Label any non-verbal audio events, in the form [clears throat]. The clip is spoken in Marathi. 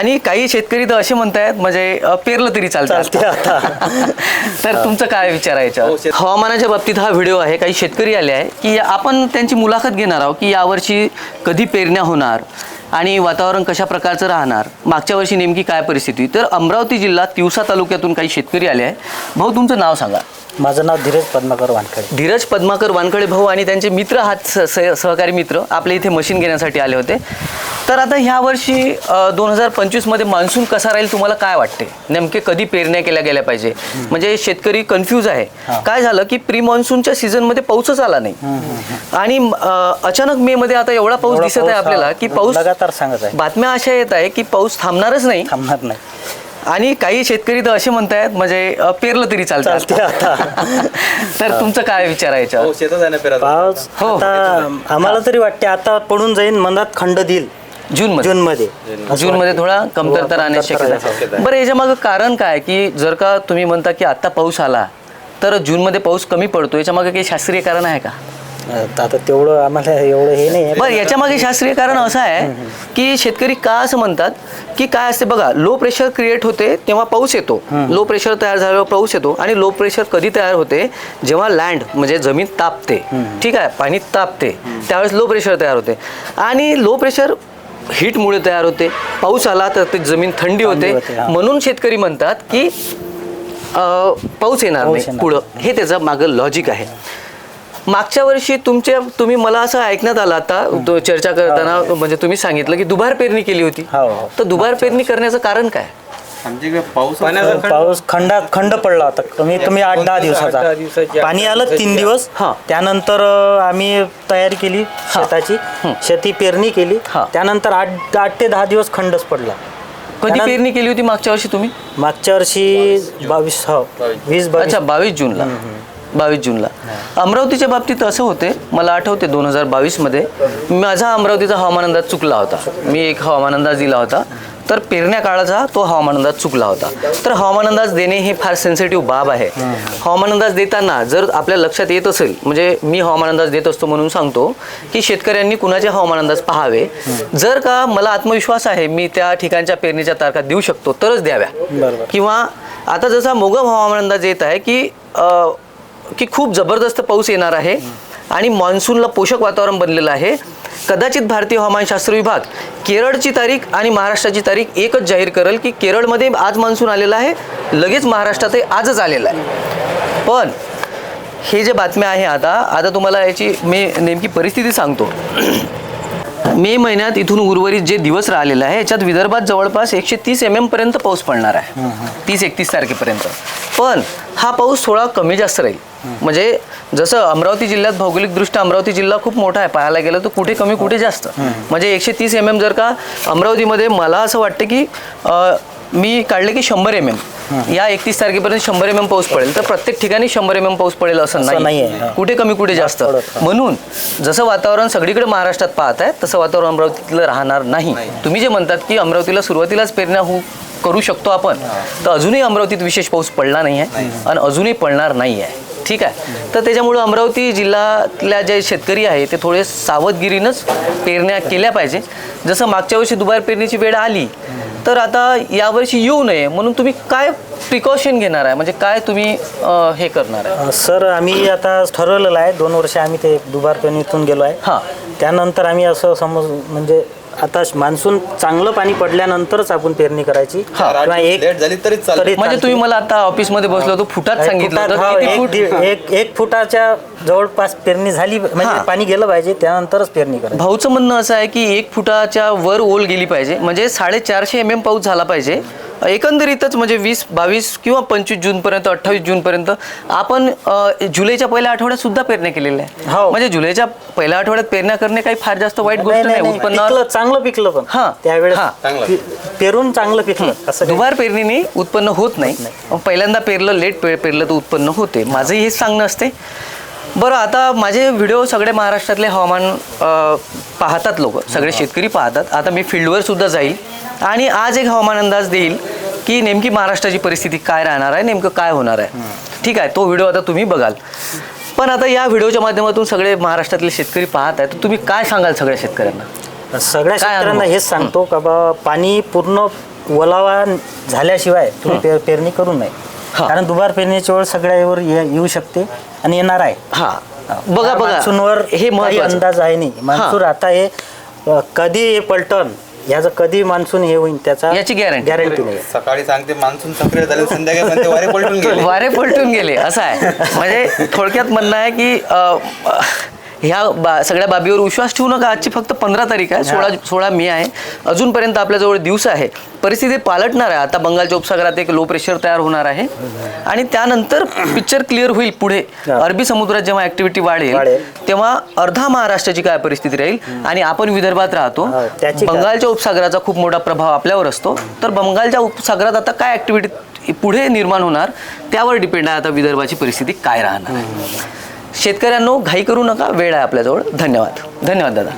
आणि काही शेतकरी तर असे म्हणतायत म्हणजे अ, पेरलं तरी चालतं चालते आता. [laughs] तर तुमचं काय विचार आहे याच्यावर? हो, हवामानाच्या बाबतीत हा व्हिडिओ आहे काही शेतकरी आले आहे की आपण त्यांची मुलाखत घेणार आहोत की यावर्षी कधी पेरण्या होणार आणि वातावरण कशा प्रकारचं राहणार मागच्या वर्षी नेमकी काय परिस्थिती तर अमरावती जिल्हा तिवसा तालुक्यातून काही शेतकरी आले आहे भाऊ तुमचं नाव सांगा माझं नाव धीरज पद्माकर वानखडे. धीरज पद्माकर वानखडे भाऊ आणि त्यांचे मित्र स- स- सहकारी मित्र. आपल्या इथे मशीन घेण्यासाठी आले होते. तर आता ह्या वर्षी दोन हजार पंचवीसमध्ये मान्सून कसा राहील तुम्हाला काय वाटते? नेमके कधी पेरण्या केल्या गेल्या पाहिजे? म्हणजे शेतकरी कन्फ्यूज आहे. काय झालं की प्री मान्सूनच्या सीझनमध्ये पाऊसच आला नाही. आणि अ, अचानक मे मध्ये आता एवढा पाऊस एवढा दिसत आहे पाऊस, आपल्याला की पाऊस लगातार सांगत आहे. बातम्या अशा येत आहे की पाऊस थांबणारच नाही. थांबणार नाही. आणि काही शेतकरी तर असे म्हणतायत म्हणजे अ, पेरलं तरी चालतं. चालते आता. [laughs] तर तुमचं काय विचार आहे याच्यावर? हो शेतात पेरा पाऊस हो. आता आम्हाला तरी वाटते आता पडून जाईन मनात खंड देईल. जून मध्ये जून मध्ये जून मध्ये थोडा कमतरता राहण्याची कमतरता शक्यता आहे. बरं याच्या मागं कारण काय की जर का तुम्ही म्हणता की आता पाऊस आला तर जूनमध्ये पाऊस कमी पडतो याच्या मागे काही शास्त्रीय कारण आहे का? आता तेवढं आम्हाला एवढं हे नाही बरं याच्या मागे शास्त्रीय कारण असं आहे की शेतकरी का असं म्हणतात की काय असते बघा लो प्रेशर क्रिएट होते तेव्हा पाऊस येतो. लो प्रेशर तयार झाल्यावर पाऊस येतो आणि लो प्रेशर कधी तयार होते? जेव्हा लँड म्हणजे जमीन तापते. ठीक आहे? पाणी तापते. त्यावेळेस लो प्रेशर तयार होते. आणि लो प्रेशर हीटमुळे तयार होते. पाऊस आला तर ते जमीन थंडी होते. म्हणून शेतकरी म्हणतात की पाऊस येणार नाही. पुढं. हे त्याचं मागं लॉजिक आहे. मागच्या वर्षी तुमच्या तुम्ही मला असं ऐकण्यात आलं आता तो चर्चा करताना म्हणजे तुम्ही सांगितलं की दुबार पेरणी केली होती. हो, हो. तर दुबार पेरणी करण्याचं कारण काय? पाऊस पाण्याचा पाऊस खंडात खंड पडला होता. कमी कमी आठ दहा दिवसाची, पाणी आलं तीन दिवस. हा. त्यानंतर अं, आम्ही तयारी केली शेताची. शेती पेरणी केली. हा. त्यानंतर आठ आठ ते दहा दिवस खंडच पडला. कधी पेरणी केली होती मागच्या वर्षी तुम्ही? मागच्या वर्षी बावीस हो. वीस बावीस. अच्छा बावीस जूनला. बावीस जूनला. अमरावतीच्या बाबतीत असं होते मला आठवते दोन हजार बावीसमध्ये माझा अमरावतीचा हवामान अंदाज चुकला होता. मी एक हवामान अंदाज दिला होता. तर पेरण्या काळाचा तो हवामान अंदाज चुकला होता. तर हवामान अंदाज देणे हे फार सेन्सिटिव्ह बाब आहे. हवामान अंदाज देताना जर आपल्या लक्षात येत असेल म्हणजे मी हवामान अंदाज देत असतो म्हणून सांगतो की शेतकऱ्यांनी कुणाचे हवामान अंदाज पाहावे? जर का मला आत्मविश्वास आहे मी त्या ठिकाणच्या पेरणीच्या तारखा देऊ शकतो तरच द्याव्या. किंवा आता जसा मोगम हवामान अंदाज येत आहे की की खूप जबरदस्त पाऊस येणार आहे आणि मान्सूनला पोषक वातावरण बनलेलं आहे. कदाचित भारतीय हवामानशास्त्र विभाग केरळची तारीख आणि महाराष्ट्राची तारीख एकच जाहीर करेल की केरळमध्ये आज मान्सून आलेला आहे लगेच महाराष्ट्रातही आजच आलेला आहे. पण हे जे बातम्या आहे आता आता तुम्हाला याची मी नेमकी परिस्थिती सांगतो. [clears throat] मे महिन्यात इथून उर्वरित जे दिवस राहिलेला आहे याच्यात विदर्भात जवळपास एकशे तीस एम पर्यंत पाऊस पडणार आहे. तीस एकतीस तारखेपर्यंत. पण हा पाऊस थोडा कमी जास्त राहील. म्हणजे जसं अमरावती जिल्ह्यात भौगोलिकदृष्ट्या अमरावती जिल्हा खूप मोठा आहे. पाहायला गेलं तर कुठे कमी कुठे जास्त. म्हणजे एकशे तीस एम एम जर का अमरावतीमध्ये मला असं वाटतं की मी काढले की शंभर एम एम या एकतीस तारखेपर्यंत शंभर एम एम पाऊस पडेल. तर प्रत्येक ठिकाणी शंभर एम एम पाऊस पडेल असं नाही. कुठे कमी कुठे जास्त. म्हणून जसं वातावरण सगळीकडे महाराष्ट्रात पाहत आहे तसं वातावरण अमरावतीतलं राहणार नाही. तुम्ही जे म्हणतात की अमरावतीला सुरुवातीलाच पेरण्या होऊ करू शकतो आपण तर अजूनही अमरावतीत विशेष पाऊस पडला नाही. आहे आणि अजूनही पडणार नाही आहे ठीक आहे. तर त्याच्यामुळं अमरावती जिल्ह्यातल्या जे शेतकरी आहे ते थोडे सावधगिरीनंच पेरण्या केल्या पाहिजे. जसं मागच्या वर्षी दुबार पेरणीची वेळ आली तर आता यावर्षी येऊ नये म्हणून तुम्ही काय प्रिकॉशन घेणार आहे? म्हणजे काय तुम्ही अं, हे करणार आहे? सर आम्ही आता ठरवलेलं आहे दोन वर्ष आम्ही ते दुबार पेरणीतून गेलो आहे. हां. त्यानंतर आम्ही असं समज म्हणजे आता मान्सून चांगलं पाणी पडल्यानंतरच आपण पेरणी करायची हा. किंवा एक लेट झाली तरीच चालेल. तरी म्हणजे तुम्ही मला आता ऑफिसमध्ये बसलो होतो फुटात एक सांगितलं फुटात, होतं किती एक फूट दीड- एक एक फुटाच्या जवळपास पेरणी झाली. म्हणजे पाणी गेलं पाहिजे त्यानंतरच पेरणी करायची भाऊचं म्हणणं असं आहे की एक फुटाच्या वर ओल गेली पाहिजे म्हणजे साडेचारशे एम एम पाऊस झाला पाहिजे एकंदरीतच म्हणजे वीस बावीस किंवा पंचवीस जूनपर्यंत अठ्ठावीस जूनपर्यंत आपण जुलैच्या पहिल्या आठवड्यात सुद्धा पेरण्या केलेल्या आहे हो. म्हणजे जुलैच्या पहिल्या आठवड्यात पेरण्या करणे काही फार जास्त वाईट गोष्ट नाही, पिकलं चांगलं पिकलं पण. हा. त्यावेळेस हा. पेरून चांगलं पिकलं. असं दुबार पेरणीने उत्पन्न होत नाही. पहिल्यांदा पेरलं लेट पे पेरलं तर उत्पन्न होते. माझंही हेच सांगणं असते. बरं आता माझे व्हिडिओ सगळे महाराष्ट्रातले हवामान पाहतात लोक. सगळे शेतकरी पाहतात. आता मी फील्डवर सुद्धा जाईल. आणि आज एक हवामान अंदाज देईल. की नेमकी महाराष्ट्राची परिस्थिती काय राहणार आहे नेमकं काय होणार आहे. ठीक आहे तो व्हिडिओ आता तुम्ही बघाल. पण आता या व्हिडिओच्या माध्यमातून सगळे महाराष्ट्रातले शेतकरी पाहत आहेत तर तुम्ही काय सांगाल सगळ्या शेतकऱ्यांना? सगळ्या शेतकऱ्यांना? हेच सांगतो का बा पाणी पूर्ण ओलावा झाल्याशिवाय तुम्ही पेरणी करू नये. कारण दुबार पेरणीची वेळ सगळ्यावर येऊ शकते आणि येणार आहे. हा. बघा बघा. हे अंदाज आहे नाही. मान्सून आता हे कधी पलटन ह्याचं कधी मान्सून हे होईल त्याचा याची guarantee. गॅरंटी नाही. सकाळी सांगते मान्सून सक्रिय झाले संध्याकाळी वारे पलटून गेले. वारे पलटून गेले असं आहे. म्हणजे थोडक्यात म्हणणं आहे की अ, ह्या बा सगळ्या बाबीवर विश्वास ठेवू नका. आजची फक्त पंधरा तारीख आहे. सोळा सोळा मे आहे. अजूनपर्यंत आपल्याजवळ दिवस आहे. परिस्थिती पालटणार आहे. आता बंगालच्या उपसागरात एक लो प्रेशर तयार होणार आहे. आणि त्यानंतर पिक्चर क्लिअर होईल पुढे. अरबी समुद्रात जेव्हा ऍक्टिव्हिटी वाढेल. तेव्हा अर्धा महाराष्ट्राची काय परिस्थिती राहील? आणि आपण विदर्भात राहतो? बंगालच्या उपसागराचा खूप मोठा प्रभाव आपल्यावर असतो. तर बंगालच्या उपसागरात आता काय ऍक्टिव्हिटी पुढे निर्माण होणार त्यावर डिपेंड आहे आता विदर्भाची परिस्थिती काय राहणार. शेतकऱ्यांनो घाई करू नका. वेळ आहे आपल्याजवळ. धन्यवाद. धन्यवाद दादा.